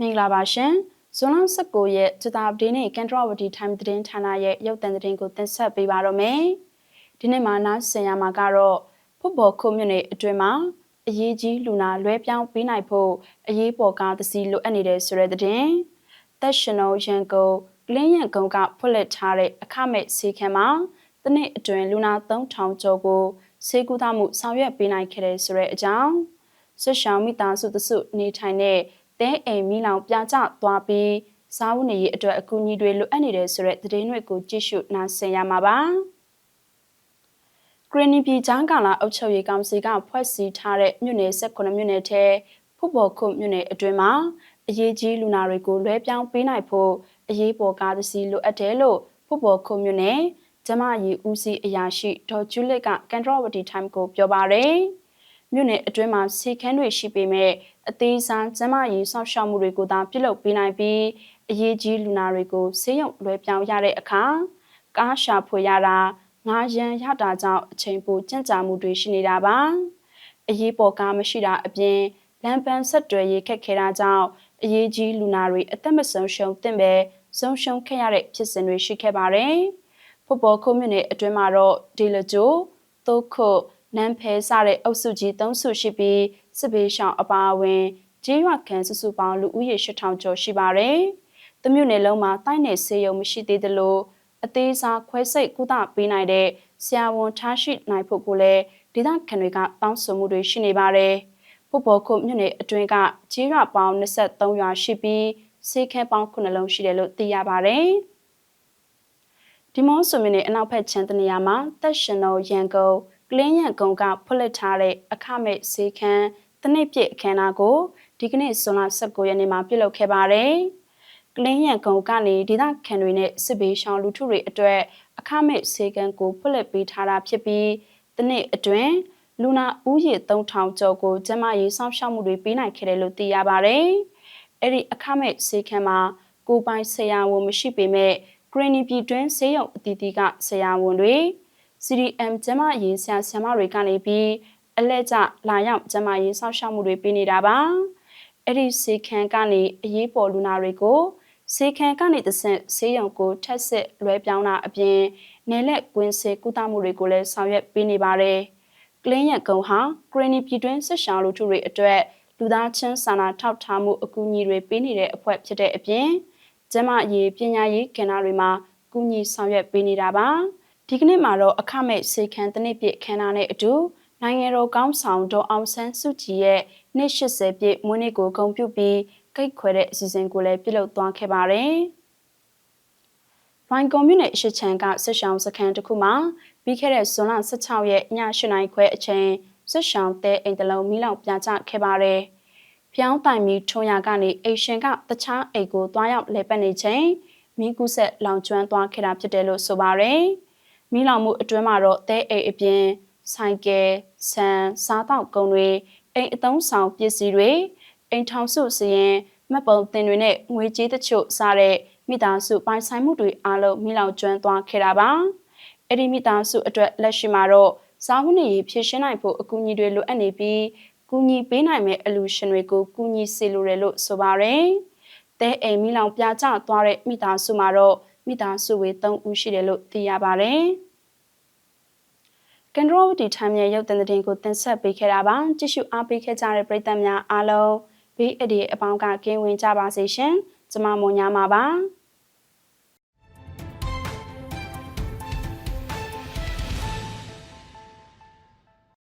မင်္ဂလာပါရှင်ဇွန်လ19ရက်ဂျတာပဒေးနဲ့ကန်ထရဝတီ time သတင်းဌာနရဲ့ရုပ်သံသတင်းကိုတင်ဆက်ပေးပါတော့မယ်ဒီနေ့မှာနားဆင်ရမှာကတော့ဖုတ်ဘော်ခုမြို့နယ်အတွင်းမှာအရေးကြီးလူနာလွဲပြောင်းပေးနိုင်ဖို့အရေးပေါ်ကားတစ်စီးလိုအပ်နေတဲ့ဆိုတဲ့သတင်းသက်ရှင်တော်ရန်ကုန်ကလင်းရန်ကုန်ကဖွင့်လှစ်ထားတဲ့အခမဲ့ဆေးခန်းမှာတနေ့အတွင်းလူနာ3000ကျော်ကိုဆေးကုသမှုဆောင်ရွက်ပေးနိုင်ခဲ့တဲ့ဆိုတဲ့အကြောင်းဆွရှောင်းမိသားစုတစုနေထိုင်တဲ့ တဲအိမ်မီလောင်ပြကျသွားပြီးစားဝတ်နေရေးအတွက်အကူအညီတွေလိုအပ်နေတဲ့ဆိုတဲ့သတင်းတွေကိုကြည့်ရှုနားဆင်ရမှာပါ။ဂရနီပြည်ချောင်းကလာအုပ်ချုပ်ရေးကောင်စီကဖွဲ့စည်းထားတဲ့မြို့နယ်18မြို့နယ်ထဲဖုတ်ဘော်ခုမြို့နယ်အတွင်းမှာအရေးကြီးလူနာတွေကိုလွှဲပြောင်းပေးနိုင်ဖို့အရေးပေါ်ကားတစ်စီးလိုအပ်တယ်လို့ဖုတ်ဘော်ခုမြို့နယ်ကျမကြီးဦးစီးအရာရှိဒေါ်ကျူလစ်ကကန်ထရဝတီ time ကိုပြောပါရယ် မြို့နယ်အတွင်းမှာစီခန်းတွေရှိပေမဲ့အသေးစားကျမကြီးဆောက်ရှောက်မှုတွေကိုသာပြုလုပ်ပေးနိုင်ပြီးအရေးကြီးလူနာတွေကိုဆေးရုံလွှဲပြောင်းရတဲ့အခါကားရှာဖွေရတာငါးရန်ရတာကြောင့်အချိန်ပိုကြန့်ကြာမှုတွေရှိနေတာပါအရေးပေါ်ကားမရှိတာအပြင်လမ်းပန်းဆက်တွယ်ရေးခက်ခဲတာကြောင့်အရေးကြီးလူနာတွေအသက်မဆုံးရှုံးတင်ပဲဆုံးရှုံးခဲ့ရတဲ့ဖြစ်စဉ်တွေရှိခဲ့ပါတယ်။ဖုတ်ဘော်ခုမြို့နယ်အတွင်းမှာတော့ဒီလကျိုသုတ်ခု နန်းဖဲစတဲ့အုပ်စုကြီး၃စုရှိပြီးစစ်ဘေးရှောင်အပါအဝင်ကျေးရွာခန်းစုစုပေါင်းလူဦးရေ8000ကျော်ရှိပါတယ်။တမြို့နယ်လုံးမှာတိုက်နယ်ဆေးရုံမရှိသေးသလိုအသေးစားခွဲစိတ်ကုသပေးနိုင်တဲ့ဆရာဝန်ထားရှိနိုင်ဖို့ကိုလည်းဒေသခံတွေကတောင်းဆိုမှုတွေရှိနေပါတယ်။ဖို့ပေါ်ခုမြို့နယ်အတွင်းကကျေးရွာပေါင်း23ရွာရှိပြီးဆေးခဲပေါင်း9လုံးရှိတယ်လို့သိရပါတယ်။ဒီမော့ဆိုမင်းရဲ့အနောက်ဘက်ချမ်းတနေရာမှာတက်ရှင်တော်ရန်ကုန်က လင်းရန်ကုန်ကဖွင့်လှစ်ထားတဲ့အခမဲ့ဈေးခန်းတနစ်ပြည့်အခမ်းအနားကိုဒီကနေ့ဇွန်လ19ရက်နေ့မှာပြုလုပ်ခဲ့ပါတယ်။ကလင်းရန်ကုန်ကနေဒေသခံတွေနဲ့စစ်ဘေးရှောင်လူထုတွေအတွက်အခမဲ့ဈေးခန်းကိုဖွင့်လှစ်ပေးထားတာဖြစ်ပြီးတနစ်အတွင်းလူနာဦးရေ3000ကျော်ကိုကျမရေးစောင့်ရှောက်မှုတွေပေးနိုင်ခဲ့တယ်လို့သိရပါတယ်။အဲ့ဒီအခမဲ့ဈေးခန်းမှာကိုပိုင်ဆရာဝန်မရှိပေမဲ့ဂရနီပြည်တွင်းဈေးရုံအသီးသီးကဆရာဝန်တွေ CDM ကျမရေးဆရာဆရာမတွေကနေပြီးအလဲကျလာရောက်ကျမရေးစောင့်ရှောက်မှုတွေပေးနေတာပါအဲ့ဒီစေခန်းကနေအရေးပေါ်လူနာတွေကိုစေခန်းကနေတဆင့်ဆေးရုံကိုထက်စစ်လွဲပြောင်းတာအပြင်နယ်လက်ကွင်းစေကုသမှုတွေကိုလည်းဆောင်ရွက်ပေးနေပါတယ်ကလင်းရကုံဟာဂရနီပြည်တွင်းစစ်ရှောင်းလူထုတွေအတွက်လူသားချင်းစာနာထောက်ထားမှုအကူအညီတွေပေးနေတဲ့အဖွဲ့ဖြစ်တဲ့အပြင်ကျမရေးပညာရေးကဏ္ဍတွေမှာကူညီဆောင်ရွက်ပေးနေတာပါ ဒီကနေ့မှာတော့အခမဲ့စေခန်းတနစ်ပြည့်ခမ်းနားနဲ့အတူနိုင်ငံတော်ကောင်းဆောင်ဒေါ်အောင်ဆန်းစုကြည်ရဲ့နှစ်80ပြည့်မွေးနေ့ကိုဂုဏ်ပြုပြီးကိတ်ခွဲတဲ့အစီအစဉ်ကိုလည်းပြုလုပ်သွားခဲ့ပါတယ်။ရိုင်းကွန်မြူနယ်အရှိချန်ကဆက်ရှောင်းစခန်းတစ်ခုမှာပြီးခဲ့တဲ့ဇွန်လ16ရက်ည8နာရီခွဲအချိန်ဆက်ရှောင်းတဲ့အိမ်တလုံးမိလောင်ပြချခဲ့ပါတယ်။ပြောင်းတိုင်မီထုံရကနေအိမ်ရှင်ကတခြားအိမ်ကိုတွားရောက်လဲပတ်နေချိန်မိကူးဆက်လောင်ကျွမ်းသွားခဲ့တာဖြစ်တယ်လို့ဆိုပါတယ်။ မိလောင်မှုအတွင်းမှာတော့တဲအိမ်အပြင်ဆိုင်ကယ်ဆန်စားတောက်ကုန်တွေအိမ်အသုံးဆောင်ပစ္စည်းတွေအိမ်ထောင်စုစရင်မှတ်ပုံတင်တွေနဲ့ငွေကြေးတချို့စားတဲ့မိသားစုပိုင်ဆိုင်မှုတွေအားလုံးမိလောက်ကျွမ်းသွားခဲ့တာပါအဲ့ဒီမိသားစုအတွက်လက်ရှိမှာတော့စားဝတ်နေရေးဖြည့်ရှင်းနိုင်ဖို့အကူအညီတွေလိုအပ်နေပြီးကူညီပေးနိုင်မယ့်အလူရှင်တွေကိုကူညီစေလိုတယ်လို့ဆိုပါရယ်တဲအိမ်မိလောင်ပြကျသွားတဲ့မိသားစုမှာတော့ မိသားစုဝေ3ဦးရှိတယ်လို့သိရပါတယ်ကန်ဒရိုဒီထိုင်ရဲ့ရုပ်သံသတင်းကိုတင်ဆက်ပေးခဲ့တာပါကြည့်ရှုအားပေးခဲ့ကြတဲ့ပရိသတ်များအားလုံးဘေးအဒီအပေါင်းကကင်းဝင်ကြပါစေရှင်ကျမမွန်ညာမှာပါ